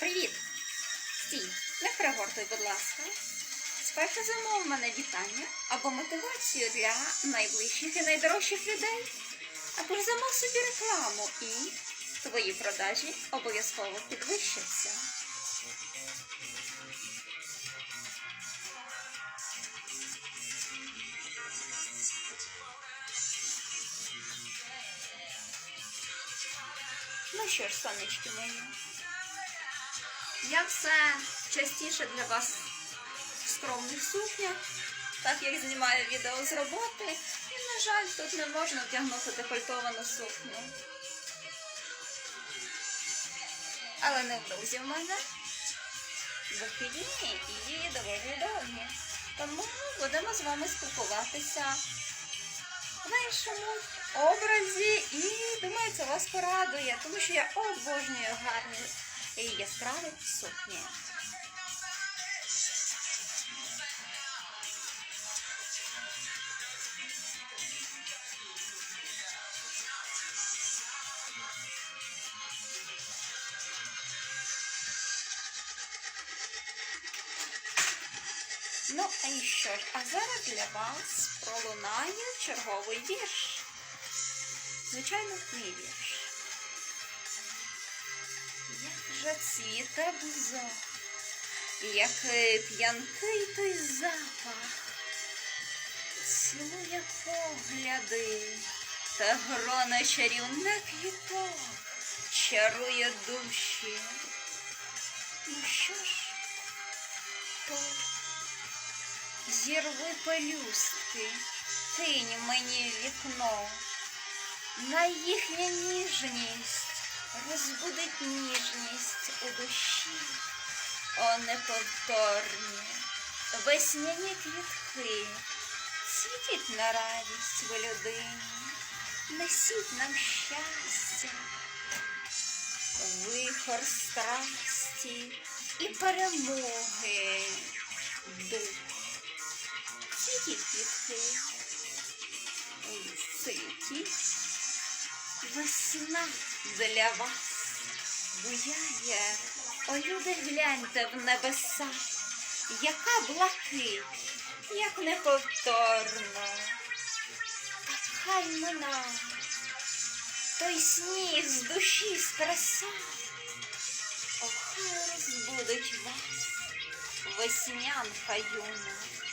Привіт! Стій, не перегортуй, будь ласка. Спершу замов мене вітання або мотивацію для найближчих і найдорожчих людей. Або ж замов собі рекламу і твої продажі обов'язково підвищаться. Ну що ж, сонечки мої, я все частіше для вас в скромних сукнях, так як знімаю відео з роботи, і, на жаль, тут не можна вдягнути декольтовану сукню. Але невдовзі в мене вихідні і доволі довгі. Тому будемо з вами спілкуватися в іншому образі і думаю, це вас порадує, тому що я обожнюю гарні і яскраві сукні. Ну, а і що ж, а зараз для вас пролунає черговий вірш. Звичайно, мій вірш. Як же цвіте бузок, який п'янкий той запах, цілує погляди, та грона чарівне квіток чарує душі. Ну що ж, то Зірви пелюстки, кинь мені вікно, на їхня ніжність розбудить ніжність душі, о неповторні, весняні квітки, цвітіть на радість ви людині, несіть нам щастя, вихор страсті і перемоги. Дух. Цвітіть квітки, цвітіть, весна для вас буяє. О, люди, гляньте в небеса, яка блакить, як неповторно. Так хай мина, той сніг з душі з краса, О, розбудить вас, веснянка юна.